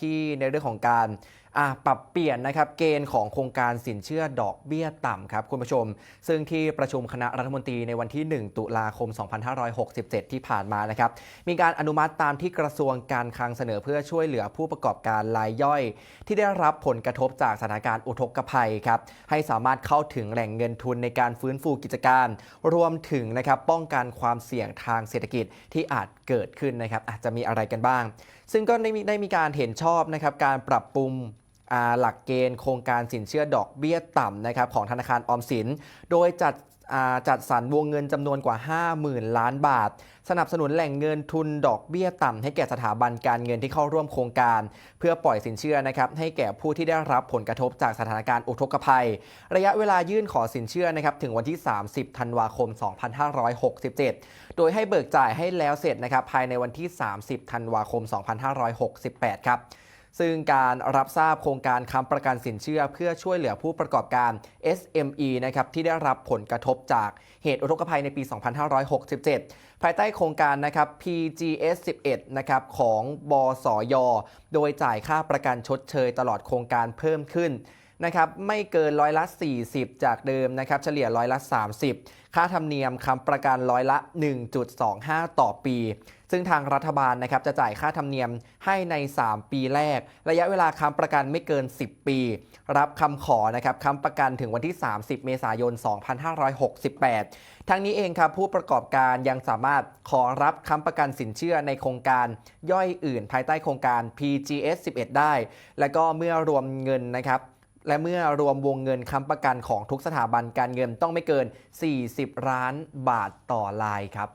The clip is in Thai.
ที่ในเรื่องของการ ปรับเปลี่ยนนะครับเกณฑ์ของโครงการสินเชื่อดอกเบี้ยต่ำครับคุณผู้ชม ซึ่งที่ประชุมคณะรัฐมนตรีในวันที่ 1 ตุลาคม 2567 ที่ผ่านมานะครับมีการอนุมัติตามที่กระทรวงการคลังเสนอเพื่อช่วยเหลือผู้ประกอบการรายย่อย ที่ได้รับผลกระทบจากสถานการณ์อุทกภัยครับให้สามารถเข้าถึงแหล่งเงินทุนในการฟื้นฟูกิจการ รวมถึงนะครับป้องกันความเสี่ยงทางเศรษฐกิจที่อาจเกิดขึ้นนะครับอาจจะมีอะไรกันบ้าง ซึ่งก็ได้มีได้มีการเห็นชอบนะครับการปรับปรุง หลักเกณฑ์โครงการสินเชื่อดอกเบี้ยต่ำนะครับของธนาคารออมสิน โดยจัดจัดสรรวงเงินจำนวนกว่า 50,000 ล้านบาท สนับสนุนแหล่งเงินทุนดอกเบี้ยต่ำให้แก่สถาบันการเงินที่เข้าร่วมโครงการ เพื่อปล่อยสินเชื่อนะครับให้แก่ผู้ที่ได้รับผลกระทบจากสถานการณ์อุทกภัย ระยะเวลายื่นขอสินเชื่อนะครับถึงวันที่ 30 ธันวาคม 2567 โดยให้เบิกจ่ายให้แล้วเสร็จนะครับภายในวันที่ 30 ธันวาคม 2568 ครับ ซึ่งการรับทราบโครงการค้ำประกันสินเชื่อ เพื่อช่วยเหลือผู้ประกอบการ SME นะครับที่ได้รับผลกระทบจากเหตุอุทกภัยในปี 2567 ภายใต้โครงการนะครับ PGS 11นะครับของบสย โดยจ่ายค่าประกันชดเชยตลอดโครงการเพิ่มขึ้น นะครับไม่เกินร้อยละ 40 จากเดิมนะครับเฉลี่ยร้อยละ 30 ค่าธรรมเนียมค้ำประกันร้อยละ 1.25 ต่อปี ซึ่งทางรัฐบาลนะครับจะจ่ายค่าธรรมเนียมให้ใน 3 ปีแรก ระยะเวลาค้ำประกันไม่เกิน 10 ปี รับคำขอนะครับค้ำประกันถึงวันที่ 30 เมษายน 2568 ทั้งนี้เองครับผู้ประกอบการยังสามารถขอรับค้ำประกันสินเชื่อในโครงการย่อยอื่น ภายใต้โครงการ PGS 11 ได้ และก็เมื่อรวมเงินนะครับ และเมื่อรวมวงเงินค้ำประกันของทุกสถาบันการเงินต้องไม่เกิน 40ล้านบาทต่อรายครับ